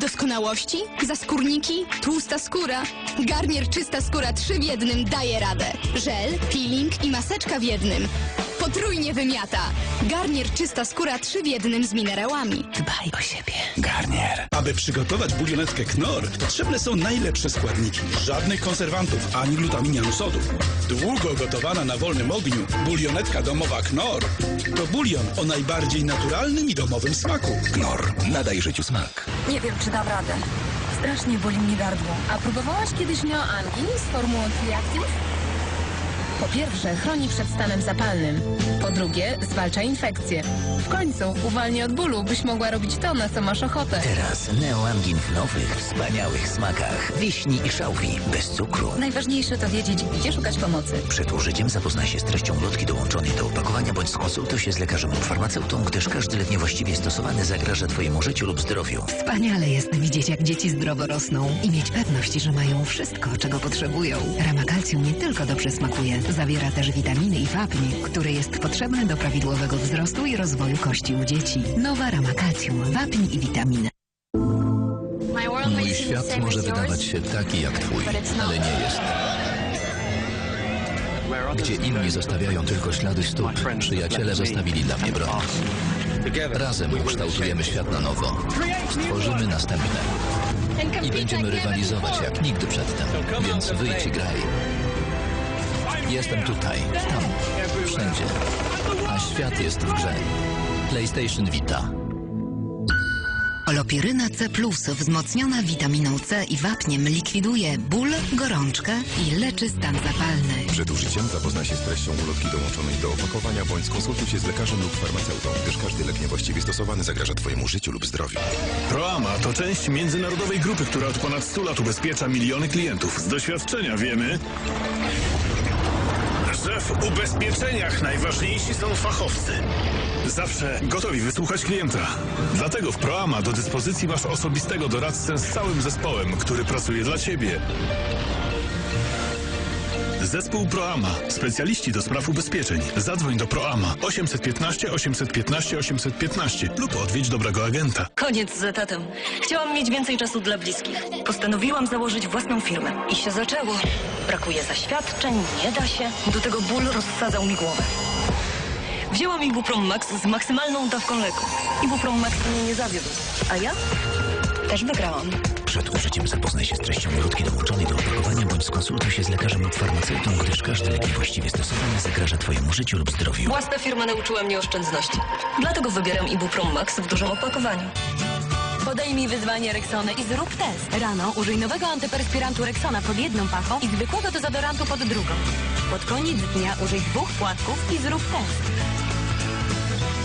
niedoskonałości? Zaskórniki? Tłusta skóra? Garnier czysta skóra 3 w jednym daje radę. Żel, peeling i maseczka w jednym. Potrójnie wymiata. Garnier czysta skóra 3 w jednym z minerałami. Dbaj o siebie. Garnier. Aby przygotować bulionetkę Knorr, potrzebne są najlepsze składniki. Żadnych konserwantów, ani glutaminianu sodu. Długo gotowana na wolnym ogniu, bulionetka domowa Knorr to bulion o najbardziej naturalnym i domowym smaku. Knorr. Nadaj życiu smak. Nie wiem, czy dam radę. Strasznie boli mnie gardło. A próbowałaś kiedyś neoangin z formułą Triactive? Po pierwsze, chroni przed stanem zapalnym. Po drugie, zwalcza infekcje. W końcu uwalnia od bólu, byś mogła robić to, na co masz ochotę. Teraz neoangin w nowych, wspaniałych smakach. Wiśni i szałwi. Bez cukru. Najważniejsze to wiedzieć, gdzie szukać pomocy. Przed użyciem zapoznaj się z treścią lotki dołączonej do opakowania bądź skonsultuj się z lekarzem lub farmaceutą, gdyż każdy lek niewłaściwie stosowany zagraża Twojemu życiu lub zdrowiu. Wspaniale jest widzieć, jak dzieci zdrowo rosną i mieć pewność, że mają wszystko, czego potrzebują. Rama Calcium nie tylko dobrze smakuje, zawiera też witaminy i wapń, który jest potrzebny do prawidłowego wzrostu i rozwoju kości u dzieci. Nowa Rama Calcium, wapń i witaminy. Mój świat może wydawać się taki jak twój, ale nie jest. Gdzie inni zostawiają tylko ślady stóp, przyjaciele zostawili dla mnie broń. Razem ukształtujemy świat na nowo. Stworzymy następne. I będziemy rywalizować jak nigdy przedtem. Więc wyjdź i graj. Jestem tutaj, tam, wszędzie. A świat jest w grze. PlayStation Vita. Olopiryna C+, wzmocniona witaminą C i wapniem likwiduje ból, gorączkę i leczy stan zapalny. Przed użyciem zapoznaj się z treścią ulotki dołączonej do opakowania bądź skonsultuj się z lekarzem lub farmaceutą, gdyż każdy lek niewłaściwie stosowany zagraża Twojemu życiu lub zdrowiu. Proama to część międzynarodowej grupy, która od ponad 100 lat ubezpiecza miliony klientów. Z doświadczenia wiemy, w ubezpieczeniach najważniejsi są fachowcy. Zawsze gotowi wysłuchać klienta. Dlatego w Proama do dyspozycji masz osobistego doradcę z całym zespołem, który pracuje dla Ciebie. Zespół Proama. Specjaliści do spraw ubezpieczeń. Zadzwoń do Proama 815 815 815 lub odwiedź dobrego agenta. Koniec z etatem. Chciałam mieć więcej czasu dla bliskich. Postanowiłam założyć własną firmę. I się zaczęło. Brakuje zaświadczeń, nie da się. Do tego ból rozsadzał mi głowę. Wzięłam Ibuprom Max z maksymalną dawką leku. Ibuprom Max mnie nie zawiódł. A ja też wygrałam. Przed użyciem zapoznaj się z treścią lotki dołączonej do opakowania bądź skonsultuj się z lekarzem lub farmaceutą, gdyż każdy lek niewłaściwie stosowany zagraża Twojemu życiu lub zdrowiu. Własna firma nauczyła mnie oszczędności. Dlatego wybieram Ibuprom Max w dużym opakowaniu. Podejmij wyzwanie Rexony i zrób test. Rano użyj nowego antyperspirantu Rexona pod jedną pachą i zwykłego dezodorantu pod drugą. Pod koniec dnia użyj dwóch płatków i zrób test.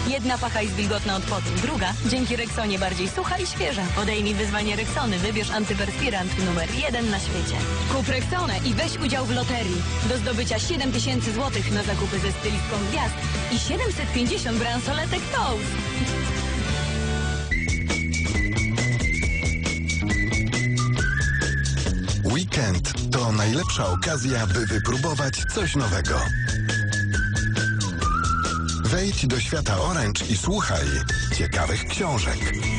Jedna pacha jest wilgotna od potu, druga dzięki Rexonie bardziej sucha i świeża. Podejmij wyzwanie Rexony, wybierz antyperspirant numer jeden na świecie. Kup Rexonę i weź udział w loterii. Do zdobycia 7 tysięcy złotych na zakupy ze stylistką gwiazd i 750 bransoletek Toast. Najlepsza okazja, by wypróbować coś nowego. Wejdź do świata Orange i słuchaj ciekawych książek.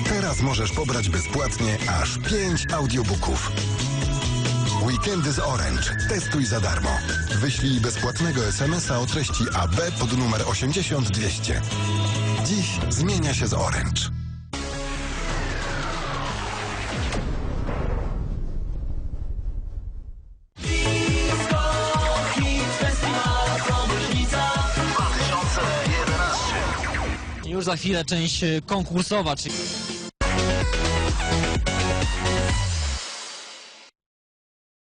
Teraz możesz pobrać bezpłatnie aż 5 audiobooków. Weekendy z Orange. Testuj za darmo. Wyślij bezpłatnego SMS-a o treści AB pod numer 80200. Dziś zmienia się z Orange. Już za chwilę część konkursowa, czyli